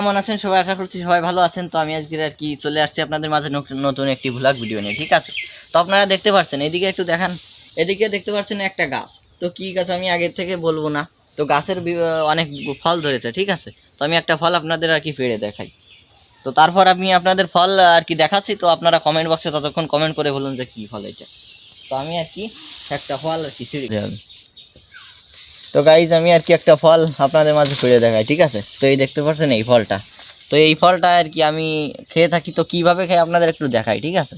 কেমন আছেন সবাই? আশা করছি সবাই ভালো আছেন। তো আমি আজকে আর কি চলে আসছি আপনাদের মাঝে নতুন একটি ভ্লগ ভিডিও নিয়ে, ঠিক আছে? তো আপনারা দেখতে পাচ্ছেন এদিকে একটু দেখান। এদিকে দেখতে পাচ্ছেন একটা গাছ। তো কি গাছ আমি আগে থেকে বলব না। তো গাছের অনেক ফল ধরেছে, ঠিক আছে? তো আমি একটা ফল আপনাদের আর কি পেড়ে দেখাই। তো তারপর আমি আপনাদের ফল আর কি দেখাচ্ছি। তো আপনারা কমেন্ট বক্সে ততক্ষণ কমেন্ট করে বলুন যে কি ফল এটা। তো আমি আর কি একটা ফল আর কি ছিঁড়ে। তো গাইজ আমি আর কি একটা ফল আপনাদের মাঝে পেড়ে দেখাই, ঠিক আছে? তো এই দেখতে পাচ্ছেন এই ফলটা। তো এই ফলটা আর কি আমি খেয়ে থাকি, তো কীভাবে খেয়ে আপনাদের একটু দেখাই, ঠিক আছে?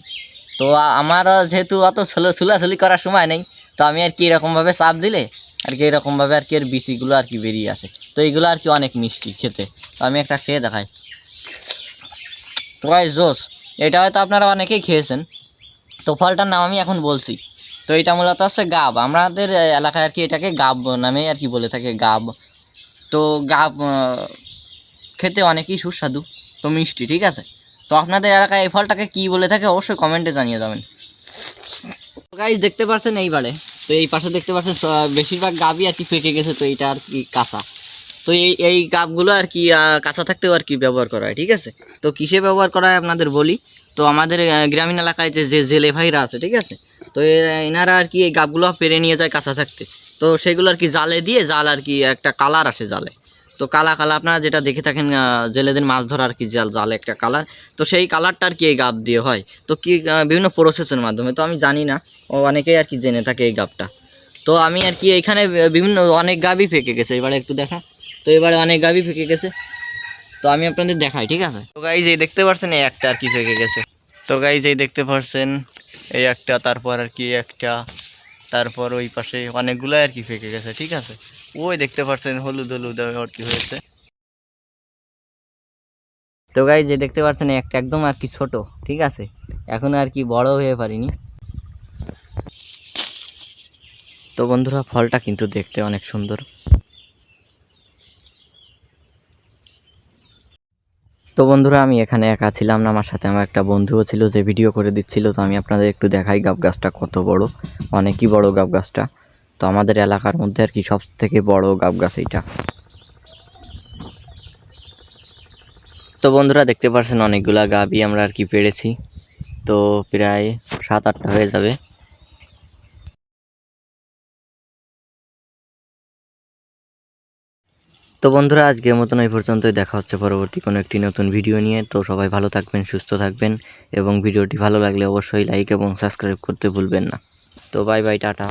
তো আমার যেহেতু অত ছুলাছুলি করার সময় নেই, তো আমি আর কি এরকমভাবে চাপ দিলে আর কি এরকমভাবে আর কি এর বিচিগুলো আর কি বেরিয়ে আসে। তো এইগুলো আর কি অনেক মিষ্টি খেতে। তো আমি একটা খেয়ে দেখাই। তো গাইজ জোস, এটা হয়তো আপনারা অনেকেই খেয়েছেন। তো ফলটার নাম আমি এখন বলছি। তো এটা মূলত হচ্ছে গাব। আমাদের এলাকায় আর কি এটাকে গাব নামে আর কি বলে থাকে, গাব। তো গাব খেতে অনেকই সুস্বাদু। তো মিষ্টি, ঠিক আছে? তো আপনাদের এলাকায় এই ফলটাকে কি বলে থাকে অবশ্যই কমেন্টে জানিয়ে যাবেন গাইজ দেখতে পাচ্ছেন এইবারে? তো এই পাশে দেখতে পাচ্ছেন বেশিরভাগ গাবই আর কি পেকে গেছে, তো এইটা আর কি কাঁচা। তো এই এই গাবগুলো আর কি কাঁচা থাকতেও আর কি ব্যবহার করা হয়, ঠিক আছে? তো কিসে ব্যবহার করা হয় আপনাদের বলি? তো আমাদের গ্রামীণ এলাকায় যে জেলে ভাইরা আছে, ঠিক আছে? তো এনারা আর কি এই গাবগুলো পেরে নিয়ে যায় কাঁচা থাকতে। তো সেগুলো আর কি জালে দিয়ে, জাল আর কি একটা কালার আসে জালে। তো কালা কালা আপনারা যেটা দেখে থাকেন জেলেদের মাছ ধরা আর কি জাল, জালে একটা কালার। তো সেই কালারটা আর কি এই গাব দিয়ে হয়। তো কি বিভিন্ন প্রসেসের মাধ্যমে, তো আমি জানি না। অনেকেই আর কি জেনে থাকে এই গাবটা। তো আমি আর কি এখানে বিভিন্ন, অনেক গাবই ফেঁকে গেছে। এবারে একটু দেখা। তো এবারে অনেক গাবি ফেঁকে গেছে। তো আমি আপনাদের দেখাই, ঠিক আছে? তো গাইজ এই দেখতে পাচ্ছেন এই একটা আর কি ফেঁকে গেছে। তো গাইজ এই দেখতে পাচ্ছেন এই একটা, তারপর আর কি একটা, তারপর ওই পাশে অনেকগুলো আর কি ফেঁকে গেছে, ঠিক আছে? ওই দেখতে পাচ্ছেন হলুদ হলুদ আর কি হয়েছে। তো গাই যে দেখতে পাচ্ছেন একটা একদম আর কি ছোট, ঠিক আছে? এখন আর কি বড় হয়ে পারিনি। তো বন্ধুরা, ফলটা কিন্তু দেখতে অনেক সুন্দর। তো বন্ধুরা, আমি এখানে একা ছিলাম না। আমার সাথে আমার একটা বন্ধুও ছিল যে ভিডিও করে দিচ্ছিল, তো আমি আপনাদের একটু দেখাই গাব গাছটা কত বড়। অনেকই বড় গাব গাছটা। তো আমাদের এলাকার মধ্যে আর কি সব থেকে বড় গাব গাছ এইটা। তো বন্ধুরা, দেখতে পাচ্ছেন অনেকগুলা গাবই আমরা আর কি পেরেছি। তো প্রায় সাত আটটা হয়ে যাবে। তো বন্ধুরা, আজকের মতন এই পর্যন্তই। দেখা হচ্ছে পরবর্তী কোনো একটি নতুন ভিডিও নিয়ে। তো সবাই ভালো থাকবেন, সুস্থ থাকবেন এবং ভিডিওটি ভালো লাগলে অবশ্যই লাইক এবং সাবস্ক্রাইব করতে ভুলবেন না। তো বাই বাই টাটা।